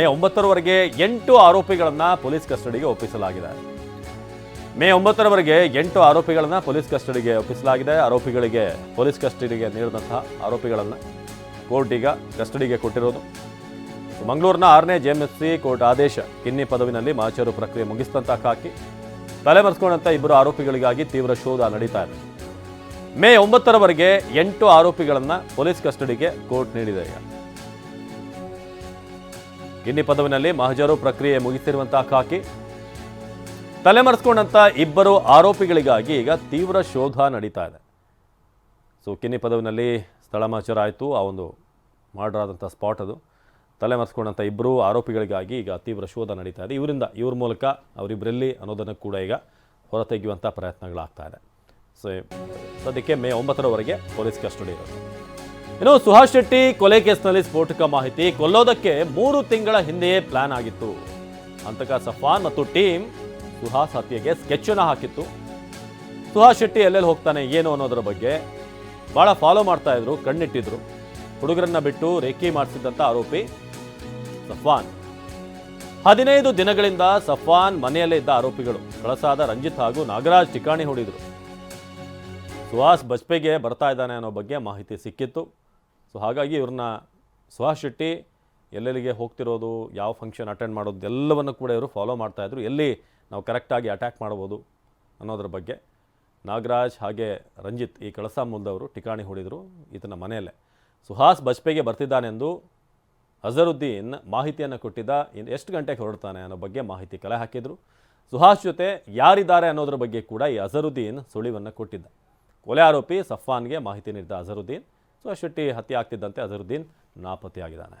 ಮೇ ಒಂಬತ್ತರವರೆಗೆ ಎಂಟು ಆರೋಪಿಗಳನ್ನ ಪೊಲೀಸ್ ಕಸ್ಟಡಿಗೆ ಒಪ್ಪಿಸಲಾಗಿದೆ. ಮೇ ಒಂಬತ್ತರವರೆಗೆ ಎಂಟು ಆರೋಪಿಗಳನ್ನ ಪೊಲೀಸ್ ಕಸ್ಟಡಿಗೆ ಒಪ್ಪಿಸಲಾಗಿದೆ. ಆರೋಪಿಗಳಿಗೆ ಪೊಲೀಸ್ ಕಸ್ಟಡಿಗೆ ನೀಡಿದಂತಹ ಆರೋಪಿಗಳನ್ನ ಕೋರ್ಟ್ ಈಗ ಕಸ್ಟಡಿಗೆ ಕೊಟ್ಟಿರೋದು. ಮಂಗಳೂರಿನ ಆರನೇ ಜೆ ಕೋರ್ಟ್ ಆದೇಶ ಕಿನ್ನಿ ಪದವಿನಲ್ಲಿ ಮಾಚೇರು ಪ್ರಕ್ರಿಯೆ ಮುಗಿಸಿದಂತಹ ಕಾಕಿ. ತಲೆಮರೆಸ್ಕೊಂಡಂಥ ಇಬ್ಬರು ಆರೋಪಿಗಳಿಗಾಗಿ ತೀವ್ರ ಶೋಧ ನಡೀತಾ ಇದೆ. ಮೇ ಒಂಬತ್ತರವರೆಗೆ ಎಂಟು ಆರೋಪಿಗಳನ್ನ ಪೊಲೀಸ್ ಕಸ್ಟಡಿಗೆ ಕೋರ್ಟ್ ನೀಡಿದೆ ಗಿನ್ನಿ ಪದವಿನಲ್ಲಿ ಮಹಜರು ಪ್ರಕ್ರಿಯೆ ಮುಗಿಸಿರುವಂತಹ ಖಾಕಿ. ತಲೆಮರೆಸ್ಕೊಂಡಂತ ಇಬ್ಬರು ಆರೋಪಿಗಳಿಗಾಗಿ ಈಗ ತೀವ್ರ ಶೋಧ ನಡೀತಾ ಇದೆ. ಸೊ ಕಿನ್ನಿ ಪದವಿನಲ್ಲಿ ಸ್ಥಳ ಮಹಜರ ಆಯಿತು, ಆ ಒಂದು ಮರ್ಡರ್ ಆದಂಥ ಸ್ಪಾಟ್ ಅದು. ತಲೆಮರೆಸ್ಕೊಂಡಂಥ ಇಬ್ಬರು ಆರೋಪಿಗಳಿಗಾಗಿ ಈಗ ತೀವ್ರ ಶೋಧ ನಡೀತಾ ಇದೆ. ಇವರಿಂದ, ಇವ್ರ ಮೂಲಕ ಅವರಿಬ್ಬರಲ್ಲಿ ಅನ್ನೋದನ್ನು ಕೂಡ ಈಗ ಹೊರತೆಗೆಯುವಂಥ ಪ್ರಯತ್ನಗಳಾಗ್ತಾ ಇದೆ. ಸೊ ಸದ್ಯಕ್ಕೆ ಮೇ ಒಂಬತ್ತರವರೆಗೆ ಪೊಲೀಸ್ ಕಸ್ಟಡಿ ಇರೋದು. ಇನ್ನು ಸುಹಾಸ್ ಶೆಟ್ಟಿ ಕೊಲೆ ಕೇಸ್ನಲ್ಲಿ ಸ್ಫೋಟಕ ಮಾಹಿತಿ ಕೊಲ್ಲೋದಕ್ಕೆ ಮೂರು ತಿಂಗಳ ಹಿಂದೆಯೇ ಪ್ಲಾನ್ ಆಗಿತ್ತು. ಅಂತಕ ಸಫಾನ್ ಮತ್ತು ಟೀಮ್ ಸುಹಾಸ್ ಹತ್ಯೆಗೆ ಸ್ಕೆಚ್ ಅನ್ನು ಹಾಕಿತ್ತು. ಸುಹಾಸ್ ಶೆಟ್ಟಿ ಎಲ್ಲೆಲ್ಲಿ ಹೋಗ್ತಾನೆ, ಏನು ಅನ್ನೋದ್ರ ಬಗ್ಗೆ ಬಹಳ ಫಾಲೋ ಮಾಡ್ತಾ ಇದ್ರು, ಕಣ್ಣಿಟ್ಟಿದ್ರು. ಹುಡುಗರನ್ನ ಬಿಟ್ಟು ರೇಖಿ ಮಾಡಿಸಿದಂಥ ಆರೋಪಿ ಸಫಾನ್. ಹದಿನೈದು ದಿನಗಳಿಂದ ಸಫಾನ್ ಮನೆಯಲ್ಲೇ ಇದ್ದ ಆರೋಪಿಗಳು, ಕಳಸಾದ ರಂಜಿತ್ ಹಾಗೂ ನಾಗರಾಜ್ ಠಿಕಾಣಿ ಹೊಡಿದ್ರು. ಸುಹಾಸ್ ಬಜ್ಪೆಗೆ ಬರ್ತಾ ಇದ್ದಾನೆ ಅನ್ನೋ ಬಗ್ಗೆ ಮಾಹಿತಿ ಸಿಕ್ಕಿತ್ತು. ಸೊ ಹಾಗಾಗಿ ಇವ್ರನ್ನ ಸುಹಾಸ್ ಶೆಟ್ಟಿ ಎಲ್ಲೆಲ್ಲಿಗೆ ಹೋಗ್ತಿರೋದು, ಯಾವ ಫಂಕ್ಷನ್ ಅಟೆಂಡ್ ಮಾಡೋದು ಎಲ್ಲವನ್ನು ಕೂಡ ಇವರು ಫಾಲೋ ಮಾಡ್ತಾಯಿದ್ರು ಎಲ್ಲಿ ನಾವು ಕರೆಕ್ಟಾಗಿ ಅಟ್ಯಾಕ್ ಮಾಡ್ಬೋದು ಅನ್ನೋದ್ರ ಬಗ್ಗೆ ನಾಗರಾಜ್ ಹಾಗೆ ರಂಜಿತ್ ಈ ಕಳಸ ಮೂಲದವರು ಠಿಕಾಣಿ ಹೊಡೆದರು ಈತನ ಮನೆಯಲ್ಲೇ. ಸುಹಾಸ್ ಬಜ್ಪೆಗೆ ಬರ್ತಿದ್ದಾನೆಂದು ಅಜರುದ್ದೀನ್ ಮಾಹಿತಿಯನ್ನು ಕೊಟ್ಟಿದ್ದ. ಇನ್ನು ಎಷ್ಟು ಗಂಟೆಗೆ ಹೊರಡ್ತಾನೆ ಅನ್ನೋ ಬಗ್ಗೆ ಮಾಹಿತಿ ಕಲೆ ಹಾಕಿದರು. ಸುಹಾಸ್ ಜೊತೆ ಯಾರಿದ್ದಾರೆ ಅನ್ನೋದ್ರ ಬಗ್ಗೆ ಕೂಡ ಈ ಅಜರುದ್ದೀನ್ ಸುಳಿವನ್ನು ಕೊಟ್ಟಿದ್ದ. ಕೊಲೆ ಆರೋಪಿ ಸಫಾನ್ಗೆ ಮಾಹಿತಿ ನೀಡಿದ್ದ ಅಜರುದ್ದೀನ್ ಸುಹಾಸ್ ಶೆಟ್ಟಿ ಹತ್ಯೆ ಆಗ್ತಿದ್ದಂತೆ ಅಜರುದ್ದೀನ್ ನಾಪತ್ತೆಯಾಗಿದ್ದಾನೆ.